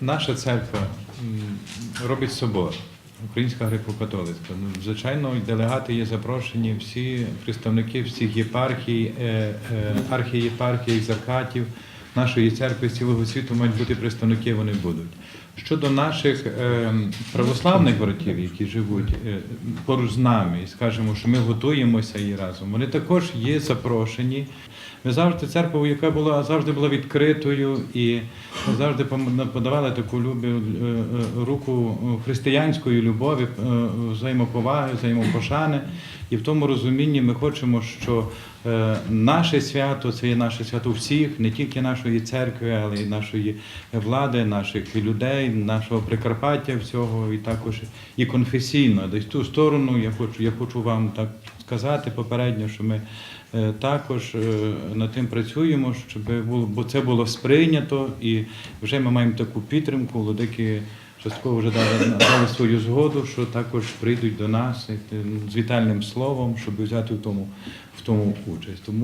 наша церква робить собор, Українська греко-католицька. Ну, звичайно, делегати є запрошені, всі представники всіх єпархій, е, е, архієпархій, екзархатів нашої церкви з цілого світу мають бути представники, вони будуть. Щодо наших е, православних братів, які живуть поруч з нами, і скажемо, що ми готуємося і разом, вони також є запрошені. Ми завжди церква, яка була завжди була відкритою і завжди подавали таку любі, е, е, руку християнської любові, е, взаємоповаги, взаємопошани. І в тому розумінні ми хочемо, що наше свято це є наше свято всіх, не тільки нашої церкви, але й нашої влади, наших людей, нашого Прикарпаття всього, і також і конфесійно. Десь ту сторону я хочу, я хочу вам так сказати попередньо, що ми е, також е, над тим працюємо, щоб було, бо це було сприйнято, і вже ми маємо таку підтримку. Владики частково вже дали, дали свою згоду, що також прийдуть до нас е, з вітальним словом, щоб взяти в тому, в тому участь. Тому